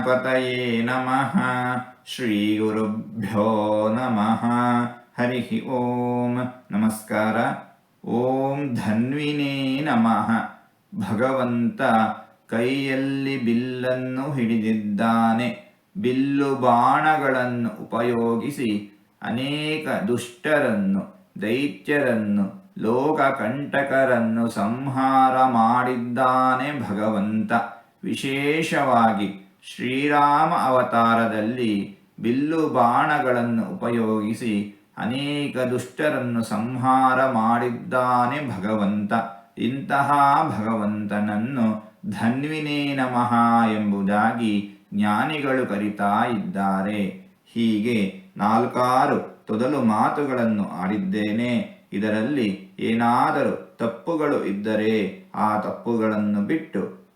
ಗಣಪತಯೇ ನಮಃ. ಶ್ರೀ ಗುರುಭ್ಯೋ ನಮಃ. ಹರಿ ಓಂ. ನಮಸ್ಕಾರ. ಓಂ ಧನ್ವಿನೇ ನಮಃ. ಭಗವಂತ ಕೈಯಲ್ಲಿ ಬಿಲ್ಲನ್ನು ಹಿಡಿದಿದ್ದಾನೆ. ಬಿಲ್ಲು ಬಾಣಗಳನ್ನು ಉಪಯೋಗಿಸಿ ಅನೇಕ ದುಷ್ಟರನ್ನು, ದೈತ್ಯರನ್ನು ಲೋಕಕಂಟಕರನ್ನು ಸಂಹಾರ ಮಾಡಿದ್ದಾನೆ ಭಗವಂತ. ವಿಶೇಷವಾಗಿ ಶ್ರೀರಾಮ ಅವತಾರದಲ್ಲಿ ಬಿಲ್ಲು ಬಾಣಗಳನ್ನು ಉಪಯೋಗಿಸಿ ಅನೇಕ ದುಷ್ಟರನ್ನು ಸಂಹಾರ ಮಾಡಿದ್ದಾನೆ ಭಗವಂತ. ಇಂತಹ ಭಗವಂತನನ್ನು ಧನ್ವಿನೇ ನಮಃ ಎಂಬುದಾಗಿ ಜ್ಞಾನಿಗಳು ಕರಿತಾ ಇದ್ದಾರೆ. ಹೀಗೆ ನಾಲ್ಕಾರು ತೊದಲು ಮಾತುಗಳನ್ನು ಆಡಿದ್ದೇನೆ. ಇದರಲ್ಲಿ ಏನಾದರೂ ತಪ್ಪುಗಳು ಇದ್ದರೆ ಆ ತಪ್ಪುಗಳನ್ನು ಬಿಟ್ಟು